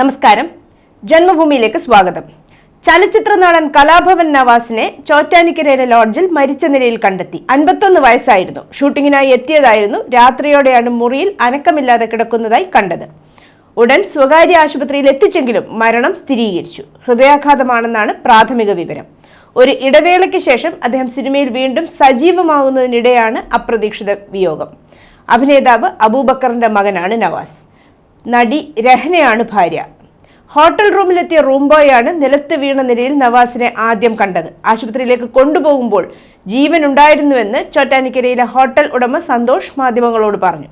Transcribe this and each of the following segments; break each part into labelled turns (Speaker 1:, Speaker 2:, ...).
Speaker 1: നമസ്കാരം. ജന്മഭൂമിയിലേക്ക് സ്വാഗതം. ചലച്ചിത്ര നടൻ കലാഭവൻ നവാസിനെ ചോറ്റാനിക്കരയിലെ ലോഡ്ജിൽ മരിച്ച നിലയിൽ കണ്ടെത്തി. അൻപത്തൊന്ന് വയസ്സായിരുന്നു. ഷൂട്ടിങ്ങിനായി എത്തിയതായിരുന്നു രാത്രിയോടെയാണ് മുറിയിൽ അനക്കമില്ലാതെ കിടക്കുന്നതായി കണ്ടത്. ഉടൻ സ്വകാര്യ ആശുപത്രിയിൽ എത്തിച്ചെങ്കിലും മരണം സ്ഥിരീകരിച്ചു. ഹൃദയാഘാതമാണെന്നാണ് പ്രാഥമിക വിവരം. ഒരു ഇടവേളയ്ക്ക് ശേഷം അദ്ദേഹം സിനിമയിൽ വീണ്ടും സജീവമാകുന്നതിനിടെയാണ് അപ്രതീക്ഷിത വിയോഗം. അഭിനേതാവ് അബൂബക്കറിന്റെ മകനാണ് നവാസ്. നടി രഹനയാണ് ഭാര്യ. ഹോട്ടൽ റൂമിലെത്തിയ റൂം ബോയാണ് നിലത്ത് വീണ നിലയിൽ നവാസിനെ ആദ്യം കണ്ടത്. ആശുപത്രിയിലേക്ക് കൊണ്ടുപോകുമ്പോൾ ജീവൻ ഉണ്ടായിരുന്നുവെന്ന് ചോറ്റാനിക്കരയിലെ ഹോട്ടൽ ഉടമ സന്തോഷ് മാധ്യമങ്ങളോട് പറഞ്ഞു.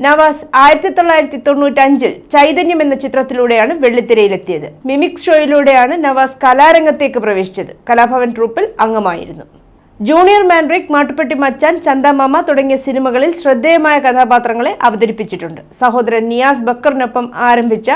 Speaker 1: നവാസ് ആയിരത്തി തൊള്ളായിരത്തി തൊണ്ണൂറ്റഞ്ചിൽ ചൈതന്യം എന്ന ചിത്രത്തിലൂടെയാണ് വെള്ളിത്തിരയിലെത്തിയത്. മിമിക് ഷോയിലൂടെയാണ് നവാസ് കലാരംഗത്തേക്ക് പ്രവേശിച്ചത്. കലാഭവൻ ട്രൂപ്പിൽ അംഗമായിരുന്നു. ജൂനിയർ മാൻഡ്രിക് മാട്ടുപ്പെട്ടി മച്ചാൻ ചന്ദമാമ തുടങ്ങിയ സിനിമകളിൽ ശ്രദ്ധേയമായ കഥാപാത്രങ്ങളെ അവതരിപ്പിച്ചിട്ടുണ്ട്. സഹോദരൻ നിയാസ് ബക്കറിനൊപ്പം ആരംഭിച്ച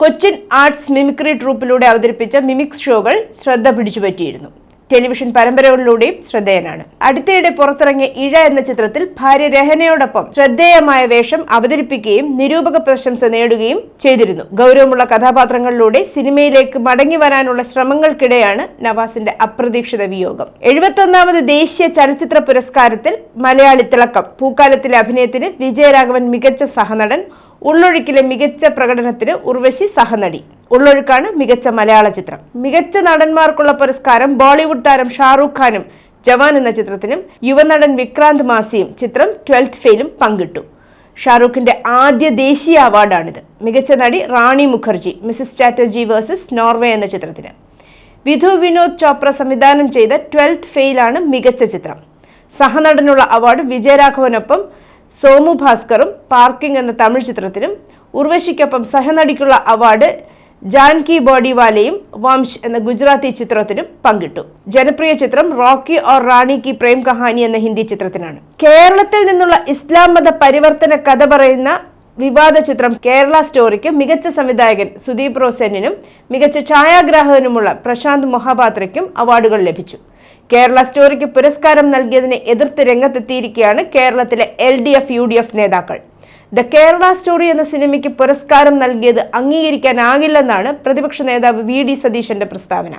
Speaker 1: കൊച്ചിൻ ആർട്സ് മിമിക്രി ട്രൂപ്പിലൂടെ അവതരിപ്പിച്ച മിമിക്സ് ഷോകൾ ശ്രദ്ധ പിടിച്ചുപറ്റിയിരുന്നു. ടെലിവിഷൻ പരമ്പരകളിലൂടെയും ശ്രദ്ധേയനാണ്. അടുത്തിടെ പുറത്തിറങ്ങിയ ഇഴ എന്ന ചിത്രത്തിൽ ഭാര്യ രഹനയോടൊപ്പം ശ്രദ്ധേയമായ വേഷം അവതരിപ്പിക്കുകയും നിരൂപക പ്രശംസ നേടുകയും ചെയ്തിരുന്നു. ഗൗരവമുള്ള കഥാപാത്രങ്ങളിലൂടെ സിനിമയിലേക്ക് മടങ്ങി വരാനുള്ള ശ്രമങ്ങൾക്കിടെയാണ് നവാസിന്റെ അപ്രതീക്ഷിത വിയോഗം. എഴുപത്തൊന്നാമത് ദേശീയ ചലച്ചിത്ര പുരസ്കാരത്തിൽ മലയാളി തിളക്കം. പൂക്കാലത്തിലെ അഭിനയത്തിന് വിജയരാഘവൻ മികച്ച സഹനടൻ. ഉള്ളൊഴുക്കിലെ മികച്ച പ്രകടനത്തിന് ഉർവശി സഹനടി. ഉള്ളൊഴുക്കാണ് മികച്ച മലയാള ചിത്രം. മികച്ച നടന്മാർക്കുള്ള പുരസ്കാരം ബോളിവുഡ് താരം ഷാറൂഖ് ഖാനും ജവാൻ എന്ന ചിത്രത്തിനും യുവനടൻ വിക്രാന്ത് മാസിയും ചിത്രം ട്വൽത്ത് ഫെയിലും പങ്കിട്ടു. ഷാറൂഖിന്റെ ആദ്യ ദേശീയ അവാർഡാണിത്. മികച്ച നടി Rani Mukherjee Mrs Chatterjee versus Norway എന്ന ചിത്രത്തിന്. വിധു വിനോദ് ചോപ്ര സംവിധാനം ചെയ്ത ട്വൽത്ത് ഫെയിലാണ് മികച്ച ചിത്രം. സഹനടനുള്ള അവാർഡ് വിജയരാഘവനൊപ്പം സോമു ഭാസ്കറും പാർക്കിംഗ് എന്ന തമിഴ് ചിത്രത്തിനും ഉർവശിക്കൊപ്പം സഹനടിക്കുള്ള അവാർഡ് ജാൻകി ബോഡിവാലയും വംശ് എന്ന ഗുജറാത്തി ചിത്രത്തിനും പങ്കിട്ടു. ജനപ്രിയ ചിത്രം റോക്കി ഓർ റാണി കി പ്രേം കഹാനി എന്ന ഹിന്ദി ചിത്രത്തിനാണ്. കേരളത്തിൽ നിന്നുള്ള ഇസ്ലാം മത പരിവർത്തന കഥ പറയുന്ന വിവാദ ചിത്രം കേരള സ്റ്റോറിക്ക് മികച്ച സംവിധായകൻ സുദീപ് റോസെന്നിനും മികച്ച ഛായാഗ്രാഹകനുമുള്ള പ്രശാന്ത് മൊഹാപാത്രയ്ക്കും അവാർഡുകൾ ലഭിച്ചു. കേരള സ്റ്റോറിക്ക് പുരസ്കാരം നൽകിയതിനെ എതിർത്ത് രംഗത്തെത്തിയിരിക്കുകയാണ് കേരളത്തിലെ L D F U D F നേതാക്കൾ. ദ കേരള സ്റ്റോറി എന്ന സിനിമയ്ക്ക് പുരസ്കാരം നൽകിയത് അംഗീകരിക്കാനാകില്ലെന്നാണ് പ്രതിപക്ഷ നേതാവ് വി ഡി സതീശന്റെ പ്രസ്താവന.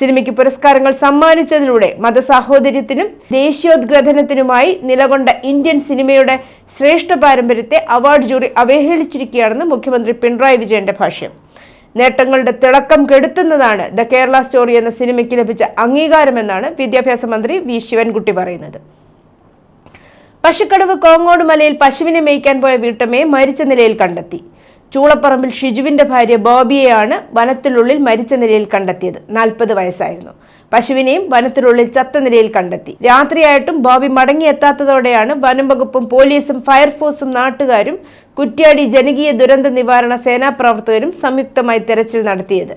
Speaker 1: സിനിമയ്ക്ക് പുരസ്കാരങ്ങൾ സമ്മാനിച്ചതിലൂടെ മതസാഹോദര്യത്തിനും ദേശീയോദ്ഗ്രഥനത്തിനുമായി നിലകൊണ്ട ഇന്ത്യൻ സിനിമയുടെ ശ്രേഷ്ഠ പാരമ്പര്യത്തെ അവാർഡ് ജൂറി അവഹേളിച്ചിരിക്കുകയാണെന്ന് മുഖ്യമന്ത്രി പിണറായി വിജയന്റെ ഭാഷ്യം. നേട്ടങ്ങളുടെ തിളക്കം കെടുത്തുന്നതാണ് ദ കേരള സ്റ്റോറി എന്ന സിനിമയ്ക്ക് ലഭിച്ച അംഗീകാരമെന്നാണ് വിദ്യാഭ്യാസ മന്ത്രി വി. ശിവൻകുട്ടി പറയുന്നത്. പശുക്കടവ് കോങ്ങോട് മലയിൽ പശുവിനെ മേയ്ക്കാൻ പോയ വീട്ടമ്മയെ മരിച്ച നിലയിൽ കണ്ടെത്തി. ചൂളപ്പറമ്പിൽ ഷിജുവിന്റെ ഭാര്യ ബോബിയെയാണ് വനത്തിനുള്ളിൽ മരിച്ച നിലയിൽ കണ്ടെത്തിയത്. നാൽപ്പത് വയസ്സായിരുന്നു. പശുവിനെയും വനത്തിനുള്ളിൽ ചത്ത നിലയിൽ കണ്ടെത്തി. രാത്രിയായിട്ടും ബോബി മടങ്ങിയെത്താത്തതോടെയാണ് വനം വകുപ്പും പോലീസും ഫയർഫോഴ്സും നാട്ടുകാരും കുറ്റ്യാടി ജനകീയ ദുരന്ത നിവാരണ സേനാ പ്രവർത്തകരും സംയുക്തമായി തെരച്ചിൽ നടത്തിയത്.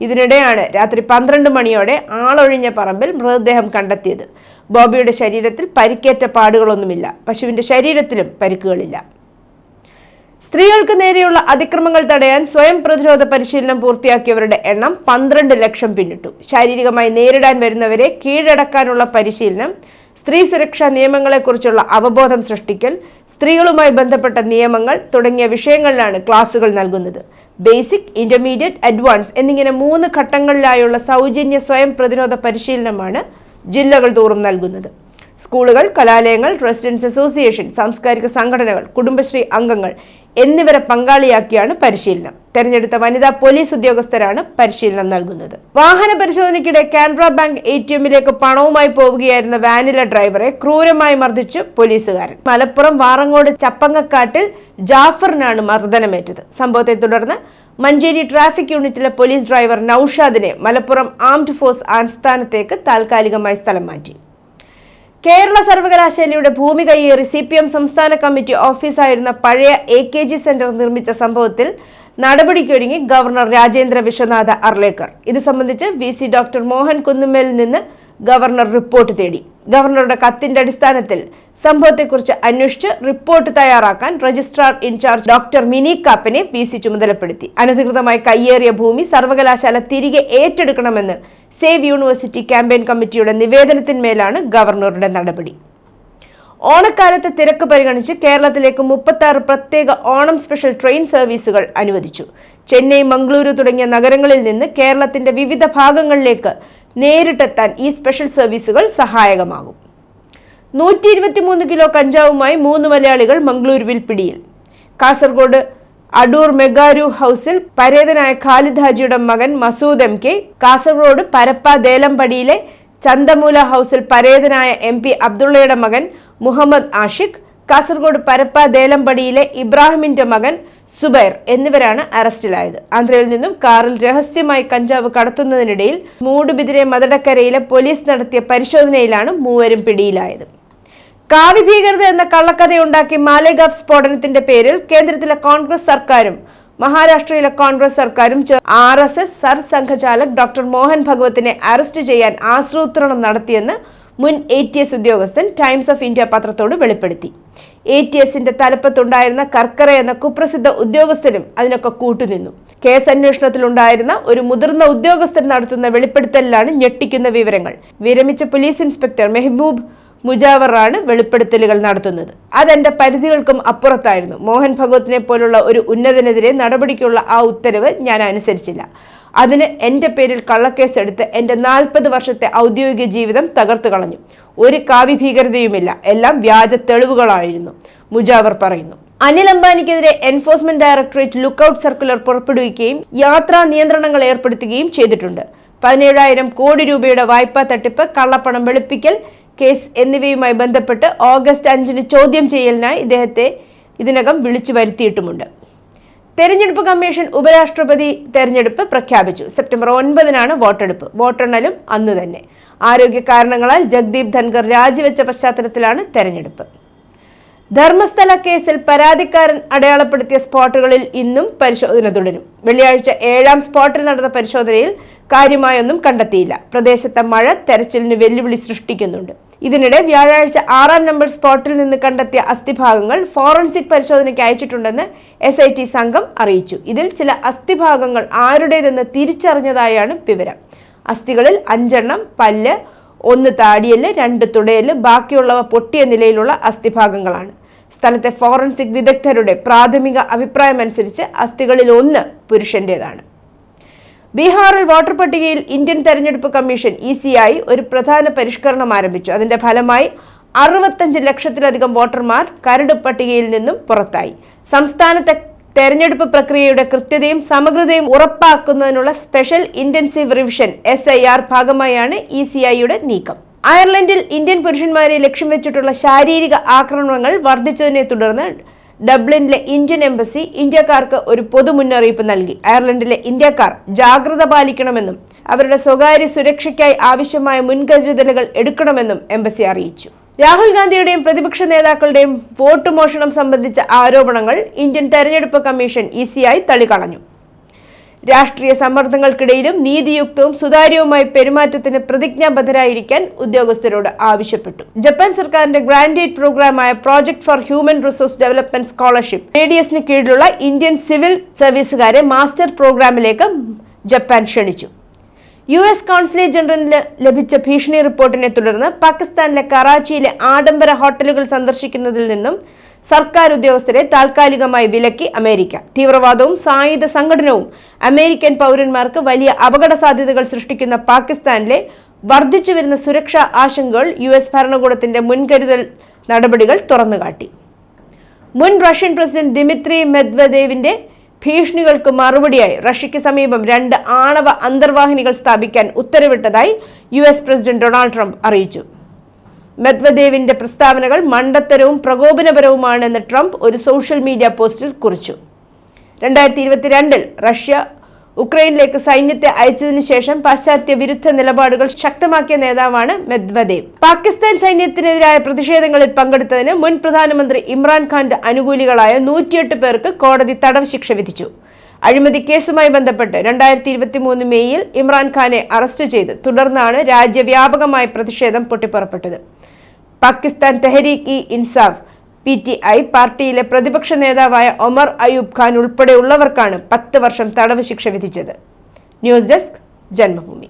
Speaker 1: ഇതിനിടെയാണ് രാത്രി പന്ത്രണ്ട് മണിയോടെ ആളൊഴിഞ്ഞ പറമ്പിൽ മൃതദേഹം കണ്ടെത്തിയത്. ബോബിയുടെ ശരീരത്തിൽ പരിക്കേറ്റ പാടുകളൊന്നുമില്ല. പശുവിന്റെ ശരീരത്തിലും പരിക്കുകളില്ല. സ്ത്രീകൾക്ക് നേരെയുള്ള അതിക്രമങ്ങൾ തടയാൻ സ്വയം പ്രതിരോധ പരിശീലനം പൂർത്തിയാക്കിയവരുടെ എണ്ണം പന്ത്രണ്ട് ലക്ഷം പിന്നിട്ടു. ശാരീരികമായി നേരിടാൻ വരുന്നവരെ കീഴടക്കാനുള്ള പരിശീലനം സ്ത്രീ സുരക്ഷാ നിയമങ്ങളെക്കുറിച്ചുള്ള അവബോധം സൃഷ്ടിക്കൽ സ്ത്രീകളുമായി ബന്ധപ്പെട്ട നിയമങ്ങൾ തുടങ്ങിയ വിഷയങ്ങളിലാണ് ക്ലാസുകൾ നൽകുന്നത്. ബേസിക് ഇന്റർമീഡിയറ്റ് അഡ്വാൻസ് എന്നിങ്ങനെ മൂന്ന് ഘട്ടങ്ങളിലായുള്ള സൗജന്യ സ്വയം പ്രതിരോധ പരിശീലനമാണ് ജില്ലകൾ തോറും നൽകുന്നത്. സ്കൂളുകൾ കലാലയങ്ങൾ റെസിഡൻസ് അസോസിയേഷൻ സാംസ്കാരിക സംഘടനകൾ കുടുംബശ്രീ അംഗങ്ങൾ എന്നിവരെ പങ്കാളിയാക്കിയാണ് പരിശീലനം. തെരഞ്ഞെടുത്ത വനിതാ പോലീസ് ഉദ്യോഗസ്ഥരാണ് പരിശീലനം നൽകുന്നത്. വാഹന പരിശോധനയ്ക്കിടെ കാനറ ബാങ്ക് എ ടി എമ്മിലേക്ക് പണവുമായി പോവുകയായിരുന്ന വാനിലെ ഡ്രൈവറെ ക്രൂരമായി മർദ്ദിച്ചു പോലീസുകാരൻ. മലപ്പുറം വാറങ്ങോട് ചപ്പങ്ങക്കാട്ടിൽ ജാഫറിനാണ് മർദ്ദനമേറ്റത്. സംഭവത്തെ തുടർന്ന് മഞ്ചേരി ട്രാഫിക് യൂണിറ്റിലെ പോലീസ് ഡ്രൈവർ നൌഷാദിനെ മലപ്പുറം ആംഡ് ഫോഴ്സ് ആസ്ഥാനത്തേക്ക് താൽക്കാലികമായി സ്ഥലം മാറ്റി. കേരള സർവകലാശാലയുടെ ഭൂമി കൈയേറി സി പി എം സംസ്ഥാന കമ്മിറ്റി ഓഫീസായിരുന്ന പഴയ എ കെ ജി സെന്റർ നിർമ്മിച്ച സംഭവത്തിൽ നടപടിക്കൊരുങ്ങി ഗവർണർ രാജേന്ദ്ര വിശ്വനാഥ അർലേക്കർ. ഇത് സംബന്ധിച്ച് വി സി ഡോക്ടർ മോഹൻ കുന്നുമേലിൽ നിന്ന് ഗവർണർ റിപ്പോർട്ട് തേടി. ഗവർണറുടെ കത്തിന്റെ അടിസ്ഥാനത്തിൽ സംഭവത്തെക്കുറിച്ച് അന്വേഷിച്ച് റിപ്പോർട്ട് തയ്യാറാക്കാൻ രജിസ്ട്രാർ ഇൻചാർജ് ഡോക്ടർ മിനി കാപ്പനെ പി സി ചുമതലപ്പെടുത്തി. അനധികൃതമായി കയ്യേറിയ ഭൂമി സർവകലാശാല തിരികെ ഏറ്റെടുക്കണമെന്ന് സേവ് യൂണിവേഴ്സിറ്റി ക്യാമ്പയിൻ കമ്മിറ്റിയുടെ നിവേദനത്തിന്മേലാണ് ഗവർണറുടെ നടപടി. ഓണക്കാലത്തെ തിരക്ക് പരിഗണിച്ച് കേരളത്തിലേക്ക് മുപ്പത്തി പ്രത്യേക ഓണം സ്പെഷ്യൽ ട്രെയിൻ സർവീസുകൾ അനുവദിച്ചു. ചെന്നൈ മംഗളൂരു തുടങ്ങിയ നഗരങ്ങളിൽ നിന്ന് കേരളത്തിന്റെ വിവിധ ഭാഗങ്ങളിലേക്ക് നേരിട്ടെത്താൻ ഈ സ്പെഷ്യൽ സർവീസുകൾ സഹായകമാകും. നൂറ്റി ഇരുപത്തിമൂന്ന് കിലോ കഞ്ചാവുമായി മൂന്ന് മലയാളികൾ മംഗളൂരുവിൽ പിടിയിൽ. കാസർഗോഡ് അടൂർ മെഗാരു ഹൗസിൽ പരേതനായ ഖാലിദ് ഹാജിയുടെ മകൻ മസൂദ് എം കെ കാസർഗോഡ് പരപ്പ ദേലമ്പടിയിലെ ചന്തമൂല ഹൗസിൽ പരേതനായ എം പി അബ്ദുള്ളയുടെ മകൻ മുഹമ്മദ് ആഷിഖ് കാസർഗോഡ് പരപ്പ ദേലമ്പടിയിലെ ഇബ്രാഹിമിന്റെ മകൻ സുബൈർ എന്നിവരാണ് അറസ്റ്റിലായത്. ആന്ധ്രയിൽ നിന്നും കാറിൽ രഹസ്യമായി കഞ്ചാവ് കടത്തുന്നതിനിടയിൽ മൂടുബിതിരെ മതടക്കരയിലെ പോലീസ് നടത്തിയ പരിശോധനയിലാണ് മൂവരും പിടിയിലായത്. കാവി ഭീകരത എന്ന കള്ളക്കഥയുണ്ടാക്കി മാലേഗാവ് സ്ഫോടനത്തിന്റെ പേരിൽ കേന്ദ്രത്തിലെ കോൺഗ്രസ് സർക്കാരും മഹാരാഷ്ട്രയിലെ കോൺഗ്രസ് സർക്കാരും R S S Sar Sanghchalak doctor Mohan ഭഗവത്തിനെ arrest ചെയ്യാൻ ആസൂത്രണം നടത്തിയെന്ന് മുൻ എ ടി എസ് ഉദ്യോഗസ്ഥൻ ടൈംസ് ഓഫ് ഇന്ത്യ പത്രത്തോട് വെളിപ്പെടുത്തി. എ ടി എസിന്റെ തലപ്പത്തുണ്ടായിരുന്ന കർക്കറ എന്ന കുപ്രസിദ്ധ ഉദ്യോഗസ്ഥനും അതിനൊക്കെ കൂട്ടുനിന്നു. കേസ് അന്വേഷണത്തിലുണ്ടായിരുന്ന ഒരു മുതിർന്ന ഉദ്യോഗസ്ഥൻ നടത്തുന്ന വെളിപ്പെടുത്തലിലാണ് ഞെട്ടിക്കുന്ന വിവരങ്ങൾ. വിരമിച്ച പോലീസ് ഇൻസ്പെക്ടർ മെഹബൂബ് മുജാവറാണ് വെളിപ്പെടുത്തലുകൾ നടത്തുന്നത്. അതെന്റെ പരിധികൾക്കും അപ്പുറത്തായിരുന്നു. മോഹൻ ഭഗവത്തിനെ പോലുള്ള ഒരു ഉന്നതനെതിരെ നടപടിക്കുള്ള ആ ഉത്തരവ് ഞാൻ അനുസരിച്ചില്ല. അതിന് എന്റെ പേരിൽ കള്ളക്കേസ് എടുത്ത് എന്റെ നാൽപ്പത് വർഷത്തെ ഔദ്യോഗിക ജീവിതം തകർത്തു കളഞ്ഞു. ഒരു കാവ്യ ഭീകരതയുമില്ല എല്ലാം വ്യാജ തെളിവുകളായിരുന്നു. മുജാവർ പറയുന്നു. അനിൽ അംബാനിക്കെതിരെ എൻഫോഴ്സ്മെന്റ് ഡയറക്ടറേറ്റ് ലുക്കൌട്ട് സർക്കുലർ പുറപ്പെടുവിക്കുകയും യാത്രാ നിയന്ത്രണങ്ങൾ ഏർപ്പെടുത്തുകയും ചെയ്തിട്ടുണ്ട്. പതിനേഴായിരം കോടി രൂപയുടെ വായ്പാ തട്ടിപ്പ് കള്ളപ്പണം വെളുപ്പിക്കൽ കേസ് എന്നിവയുമായി ബന്ധപ്പെട്ട് ഓഗസ്റ്റ് അഞ്ചിന് ചോദ്യം ചെയ്യലിനായി ഇദ്ദേഹത്തെ ഇതിനകം വിളിച്ചു വരുത്തിയിട്ടുമുണ്ട്. തെരഞ്ഞെടുപ്പ് കമ്മീഷൻ ഉപരാഷ്ട്രപതി തെരഞ്ഞെടുപ്പ് പ്രഖ്യാപിച്ചു. സെപ്റ്റംബർ ഒൻപതിനാണ് വോട്ടെടുപ്പ്. വോട്ടെണ്ണലും അന്നു തന്നെ. ആരോഗ്യ കാരണങ്ങളാൽ ജഗ്ദീപ് ധൻകർ രാജിവെച്ച പശ്ചാത്തലത്തിലാണ് തെരഞ്ഞെടുപ്പ്. ധർമ്മസ്ഥല കേസിൽ പരാതിക്കാരൻ അടയാളപ്പെടുത്തിയ സ്പോട്ടുകളിൽ ഇന്നും പരിശോധന തുടരും. വെള്ളിയാഴ്ച ഏഴാം സ്പോട്ടിൽ നടന്ന പരിശോധനയിൽ കാര്യമായൊന്നും കണ്ടെത്തിയില്ല. പ്രദേശത്തെ മഴ തെരച്ചിലിന് വെല്ലുവിളി സൃഷ്ടിക്കുന്നുണ്ട്. ഇതിനിടെ വ്യാഴാഴ്ച ആറാം നമ്പർ സ്പോട്ടിൽ നിന്ന് കണ്ടെത്തിയ അസ്ഥിഭാഗങ്ങൾ ഫോറൻസിക് പരിശോധനയ്ക്ക് അയച്ചിട്ടുണ്ടെന്ന് എസ് ഐ ടി സംഘം അറിയിച്ചു. ഇതിൽ ചില അസ്ഥിഭാഗങ്ങൾ ആരുടേതെന്ന് തിരിച്ചറിഞ്ഞതായാണ് വിവരം. അസ്ഥികളിൽ അഞ്ചെണ്ണം പല്ല് ഒന്ന് താടിയൽ രണ്ട് തുടയൽ ബാക്കിയുള്ളവ പൊട്ടിയ നിലയിലുള്ള അസ്ഥിഭാഗങ്ങളാണ്. സ്ഥലത്തെ ഫോറൻസിക് വിദഗ്ധരുടെ പ്രാഥമിക അഭിപ്രായമനുസരിച്ച് അസ്ഥികളിൽ ഒന്ന് പുരുഷന്റേതാണ്. ബീഹാറിൽ വോട്ടർ പട്ടികയിൽ ഇന്ത്യൻ തെരഞ്ഞെടുപ്പ് കമ്മീഷൻ ഇ ഒരു പ്രധാന പരിഷ്കരണം ആരംഭിച്ചു. അതിന്റെ ഫലമായി അറുപത്തഞ്ച് ലക്ഷത്തിലധികം വോട്ടർമാർ കരട് പട്ടികയിൽ നിന്നും പുറത്തായി. സംസ്ഥാനത്തെ തെരഞ്ഞെടുപ്പ് പ്രക്രിയയുടെ കൃത്യതയും സമഗ്രതയും ഉറപ്പാക്കുന്നതിനുള്ള special intensive revision S I R ഭാഗമായാണ് ഇ സി ഐയുടെ നീക്കം. അയർലൻഡിൽ ഇന്ത്യൻ പുരുഷന്മാരെ ലക്ഷ്യം വെച്ചിട്ടുള്ള ശാരീരിക ആക്രമണങ്ങൾ വർദ്ധിച്ചതിനെ തുടർന്ന് ഡബ്ലിനിലെ ഇന്ത്യൻ എംബസി ഇന്ത്യക്കാർക്ക് ഒരു പൊതു മുന്നറിയിപ്പ് നൽകി. അയർലൻഡിലെ ഇന്ത്യക്കാർ ജാഗ്രത പാലിക്കണമെന്നും അവരുടെ സ്വകാര്യ സുരക്ഷയ്ക്കായി ആവശ്യമായ മുൻകരുതലുകൾ എടുക്കണമെന്നും എംബസി അറിയിച്ചു. രാഹുൽ ഗാന്ധിയുടെയും പ്രതിപക്ഷ നേതാക്കളുടെയും വോട്ട് മോഷണം സംബന്ധിച്ച ആരോപണങ്ങൾ ഇന്ത്യൻ തെരഞ്ഞെടുപ്പ് കമ്മീഷൻ ഇ സിയായി തള്ളിക്കളഞ്ഞു. രാഷ്ട്രീയ സമ്മർദ്ദങ്ങൾക്കിടയിലും നീതിയുക്തവും സുതാര്യവുമായ പെരുമാറ്റത്തിന് പ്രതിജ്ഞാബദ്ധരായിരിക്കാൻ ഉദ്യോഗസ്ഥരോട് ആവശ്യപ്പെട്ടു. ജപ്പാൻ സർക്കാരിന്റെ grant aid പ്രോഗ്രാമായ project for human resource development scholarship എസിന് കീഴിലുള്ള ഇന്ത്യൻ സിവിൽ സർവീസുകാരെ മാസ്റ്റർ പ്രോഗ്രാമിലേക്ക് ജപ്പാൻ ക്ഷണിച്ചു. യു എസ് കോൺസുലേറ്റ് ജനറലിന് ലഭിച്ച ഭീഷണി റിപ്പോർട്ടിനെ തുടർന്ന് പാകിസ്ഥാനിലെ കറാച്ചിയിലെ ആഡംബര ഹോട്ടലുകൾ സന്ദർശിക്കുന്നതിൽ നിന്നും സർക്കാർ ഉദ്യോഗസ്ഥരെ താൽക്കാലികമായി വിലക്കി അമേരിക്ക. തീവ്രവാദവും സായുധ സംഘടനവും അമേരിക്കൻ പൗരന്മാർക്ക് വലിയ അപകട സാധ്യതകൾ സൃഷ്ടിക്കുന്ന പാകിസ്ഥാനിലെ വർദ്ധിച്ചു വരുന്ന സുരക്ഷാ ആശങ്കകൾ യു എസ് ഭരണകൂടത്തിന്റെ മുൻകരുതൽ നടപടികൾ തുറന്നുകാട്ടി. മുൻ റഷ്യൻ പ്രസിഡന്റ് ദിമിത്രി മെദ്വദേവിന്റെ ഭീഷണികൾക്ക് മറുപടിയായി റഷ്യയ്ക്ക് സമീപം രണ്ട് ആണവ അന്തർവാഹിനികൾ സ്ഥാപിക്കാൻ ഉത്തരവിട്ടതായി യു പ്രസിഡന്റ് ഡൊണാൾഡ് ട്രംപ് അറിയിച്ചു. മെദ്വദേവിന്റെ പ്രസ്താവനകൾ മണ്ടത്തരവും പ്രകോപനപരവുമാണെന്ന് ട്രംപ് ഒരു സോഷ്യൽ മീഡിയ പോസ്റ്റിൽ കുറിച്ചു. രണ്ടായിരത്തി ഇരുപത്തിരണ്ടിൽ റഷ്യ ഉക്രൈനിലേക്ക് സൈന്യത്തെ അയച്ചതിനു ശേഷം പാശ്ചാത്യ വിരുദ്ധ നിലപാടുകൾ ശക്തമാക്കിയ നേതാവാണ് മെദ്വദേവ്. പാകിസ്ഥാൻ സൈന്യത്തിനെതിരായ പ്രതിഷേധങ്ങളിൽ പങ്കെടുത്തതിന് മുൻ പ്രധാനമന്ത്രി ഇമ്രാൻഖാന്റെ അനുകൂലികളായ നൂറ്റിയെട്ട് പേർക്ക് കോടതി തടവ് ശിക്ഷ വിധിച്ചു. അഴിമതി കേസുമായി ബന്ധപ്പെട്ട് രണ്ടായിരത്തി ഇരുപത്തി മൂന്ന് മെയ്യിൽ ഇമ്രാൻഖാനെ അറസ്റ്റ് ചെയ്ത് തുടർന്നാണ് രാജ്യവ്യാപകമായ പ്രതിഷേധം പൊട്ടിപ്പുറപ്പെട്ടത്. Pakistan Tehreek e Insaf P T I പാർട്ടിയിലെ പ്രതിപക്ഷ നേതാവായ ഒമർ അയൂബ് ഖാൻ ഉൾപ്പെടെയുള്ളവർക്കാണ് പത്ത് വർഷം തടവ് ശിക്ഷ വിധിച്ചത്. News desk Janmabhumi.